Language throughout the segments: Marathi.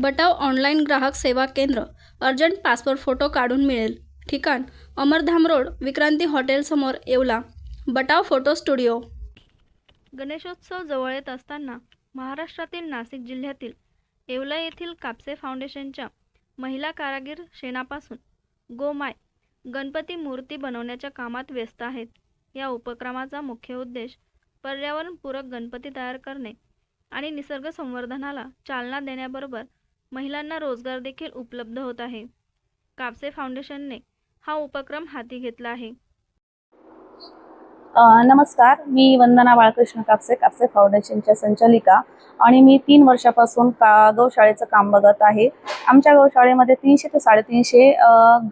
बटाव ऑनलाईन ग्राहक सेवा केंद्र अर्जंट पासपोर्ट फोटो काढून मिळेल. ठिकाण अमरधाम रोड विक्रांती हॉटेलसमोर Yeola. Batav photo studio. Ganeshotsav जवळ येत असताना महाराष्ट्रातील नाशिक जिल्ह्यातील येवला येथील कापसे फाउंडेशनच्या महिला कारागीर शेणापासून गोमाय गणपती मूर्ती बनवण्याच्या कामात व्यस्त आहेत. या उपक्रमाचा मुख्य उद्देश पर्यावरणपूरक गणपती तयार करणे आणि निसर्ग संवर्धनाला चालना देण्याबरोबर महिलांना रोजगार देखील उपलब्ध होत आहे. कापसे फाउंडेशनने हा उपक्रम हाती घेतला आहे. नमस्कार. मी वंदना बाळकृष्ण कापसे कापसे फाउंडेशनच्या संचालिका आणि मी तीन वर्षापासून का गौशाळेचं काम बघत आहे. आमच्या गौशाळेमध्ये तीनशे ते साडेतीनशे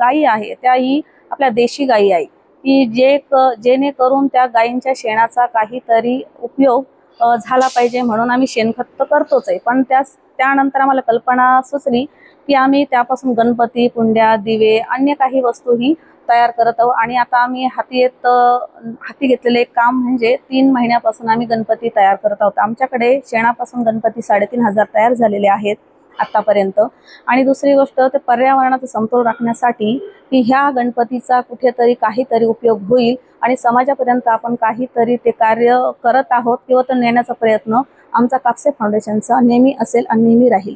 गायी आहे. त्याही आपल्या देशी गायी आहे. की जे क जेणेकरून त्या गायींच्या शेणाचा काहीतरी उपयोग झाला पाहिजे म्हणून आम्ही शेणखत तर करतोच आहे. पण त्या त्यानंतर आम्हाला कल्पना सुचली की आम्ही त्यापासून गणपती कुंड्या दिवे अन्य काही वस्तूही तयार करत आहोत. आणि आता आम्ही हाती येत हाती घेतलेले एक काम म्हणजे तीन महिन्यापासून आम्ही गणपती तयार करत आहोत. आमच्याकडे शेणापासून गणपती साडेतीन हजार तयार झालेले आहेत. आत्तापर्यंत आणि दुसरी गोष्ट ते पर्यावरणाचा समतोल राखण्यासाठी की ह्या गणपतीचा कुठेतरी काहीतरी उपयोग होईल आणि समाजापर्यंत आपण काहीतरी ते कार्य करत आहोत किंवा तो नेण्याचा प्रयत्न आमचा कापसे फाउंडेशनचा नेहमी असेल आणि नेहमी राहील.